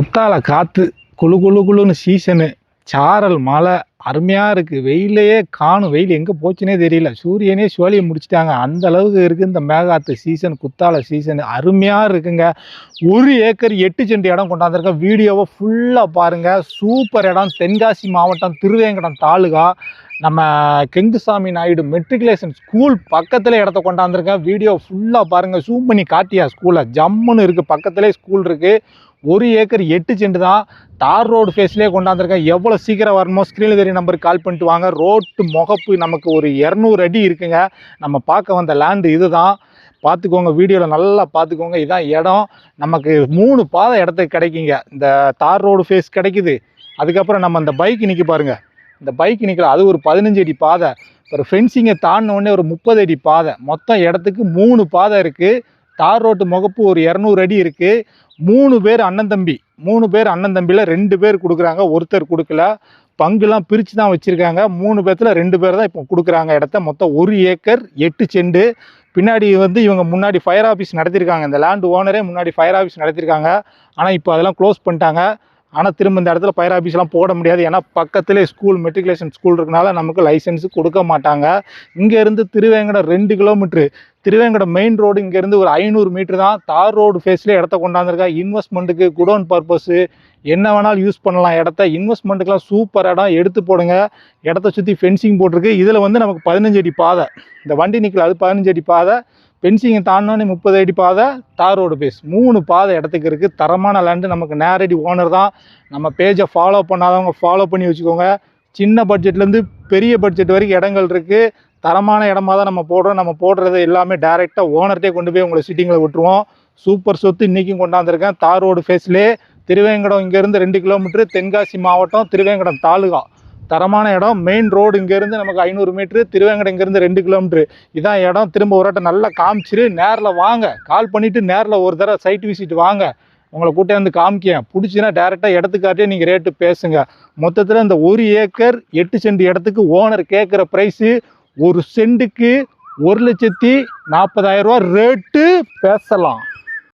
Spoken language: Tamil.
குத்தால காற்று குழு குழு குழுன்னு சீசனு. சாரல் மழை அருமையாக இருக்குது வெயிலையே காணும். வெயில் எங்கே போச்சுனே தெரியல. சூரியனே சோழியை முடிச்சிட்டாங்க. அந்த அளவுக்கு இருக்குது இந்த மேகாத்து சீசன் குத்தால சீசன். அருமையாக இருக்குங்க. ஒரு ஏக்கர் எட்டு செண்டு இடம் கொண்டாந்துருக்கேன். வீடியோவை ஃபுல்லாக பாருங்கள் சூப்பர் இடம். தென்காசி மாவட்டம் திருவேங்கடம் தாலுகா. நம்ம கெங்குசாமி நாயுடு மெட்ரிகுலேஷன் ஸ்கூல் பக்கத்தில் இடத்த கொண்டாந்துருக்கேன். வீடியோ ஃபுல்லாக பாருங்கள் ஜூம் பண்ணி காட்டியா ஸ்கூலை ஜம்முன்னு இருக்குது பக்கத்துலேயே ஸ்கூல் இருக்குது ஒரு ஏக்கர் எட்டு செண்டு தான் தார் ரோடு ஃபேஸ்லேயே கொண்டாந்துருக்கேன். எவ்வளோ சீக்கிரம் வரணுமோ ஸ்க்ரீனில் தெரிய நம்பருக்கு கால் பண்ணிட்டு வாங்க. ரோட்டு முகப்பு நமக்கு ஒரு இரநூறு அடி இருக்குங்க. நம்ம பார்க்க வந்த லேண்டு இதுதான். பார்த்துக்கோங்க. வீடியோவில் நல்லா பார்த்துக்கோங்க. இதான் இடம். நமக்கு மூணு பாதை இடத்துக்கு கிடைக்குங்க. இந்த தார் ரோடு ஃபேஸ் கிடைக்குது. அதுக்கப்புறம் நம்ம இந்த பைக் நிற்க பாருங்கள் இந்த பைக் நிற்கல அது ஒரு பதினஞ்சு அடி பாதை. ஒரு ஃபென்சிங்கை தாண்டினோடனே ஒரு முப்பது அடி பாதை. மொத்தம் இடத்துக்கு மூணு பாதை இருக்குது தார் ரோட்டு முகப்பு ஒரு இரநூறு அடி இருக்குது மூணு பேர் அண்ணன் தம்பி. மூணு பேர் அண்ணன் தம்பியில் ரெண்டு பேர் கொடுக்குறாங்க. ஒருத்தர் கொடுக்கல. பங்குலாம் பிரித்து தான் வச்சுருக்காங்க. மூணு பேர்த்தில் ரெண்டு பேர் தான் இப்போ கொடுக்குறாங்க இடத்த. மொத்தம் ஒரு ஏக்கர் எட்டு செண்டு. பின்னாடி வந்து இவங்க முன்னாடி ஃபயர் ஆஃபீஸ் நடத்தியிருக்காங்க இந்த லேண்ட் ஓனரே முன்னாடி ஃபயர் ஆஃபீஸ் நடத்தியிருக்காங்க ஆனால் இப்போ அதெல்லாம் க்ளோஸ் பண்ணிட்டாங்க. ஆனால் திரும்ப இந்த இடத்துல ஃபயர் ஆஃபீஸ்லாம் போட முடியாது. ஏன்னா பக்கத்திலே ஸ்கூல் மெட்ரிகுலேஷன் ஸ்கூல் இருக்கனால நமக்கு லைசன்ஸ் கொடுக்க மாட்டாங்க. இங்கேருந்து திருவேங்கடம் ரெண்டு கிலோமீட்ரு திருவேங்கடம் மெயின் ரோடு இங்கேருந்து ஒரு ஐநூறு மீட்டர் தான். தார் ரோடு ஃபேஸ்லேயே இடத்த கொண்டாந்துருக்கா இன்வெஸ்ட்மெண்ட்டுக்கு குடோன் பர்பஸ்ஸு என்ன வேணாலும் யூஸ் பண்ணலாம் இடத்த. இன்வெஸ்ட்மெண்ட்டுக்கெலாம் சூப்பர் இடம் எடுத்து போடுங்க. இடத்த சுற்றி ஃபென்சிங் போட்டிருக்கு. இதில் வந்து நமக்கு பதினஞ்சு அடி பாதை. இந்த வண்டி நிற்கல அது பதினஞ்சு அடி பாதை. பென்சிங்கை தாண்டினோடனே முப்பது அடி பாதை தார் ரோடு பேஸ் மூணு பாதை இடத்துக்கு இருக்குது தரமான லேண்டு நமக்கு நேரடி ஓனர் தான். நம்ம பேஜை ஃபாலோ பண்ணாதவங்க ஃபாலோ பண்ணி வச்சுக்கோங்க. சின்ன பட்ஜெட்லேருந்து பெரிய பட்ஜெட் வரைக்கும் இடங்கள் இருக்குது தரமான இடமா தான் நம்ம போடுறோம். நம்ம போடுறது எல்லாமே டேரெக்டாக ஓனர்கிட்டே கொண்டு போய் உங்களை சிட்டிங்கில் விட்டுருவோம். சூப்பர் சொத்து இன்றைக்கும் கொண்டாந்துருக்கேன். தார் ரோடு ஃபேஸ்லேயே திருவேங்கடம் இங்கேருந்து ரெண்டு கிலோமீட்டர் தென்காசி மாவட்டம் திருவேங்கடம் தாலுகா. தரமான இடம். மெயின் ரோடு இங்கேருந்து நமக்கு ஐநூறு மீட்ரு திருவேங்கடம் இங்கேருந்து ரெண்டு கிலோமீட்ரு இதான் இடம். திரும்ப ஒரு வாட்டம் நல்லா காமிச்சிரு. நேரில் வாங்க. கால் பண்ணிவிட்டு நேரில் ஒரு தடவை சைட் விசிட் வாங்க. உங்களை கூட்டே வந்து காமிக்கேன் பிடிச்சின்னா டேரெக்டாக இடத்துக்காட்டே நீங்கள் ரேட்டு பேசுங்க. மொத்தத்தில் இந்த ஒரு ஏக்கர் எட்டு சென்ட் இடத்துக்கு ஓனர் கேட்குற ப்ரைஸு ஒரு சென்ட்டுக்கு ஒரு லட்சத்தி நாற்பதாயிரரூவா ரேட்டு பேசலாம்.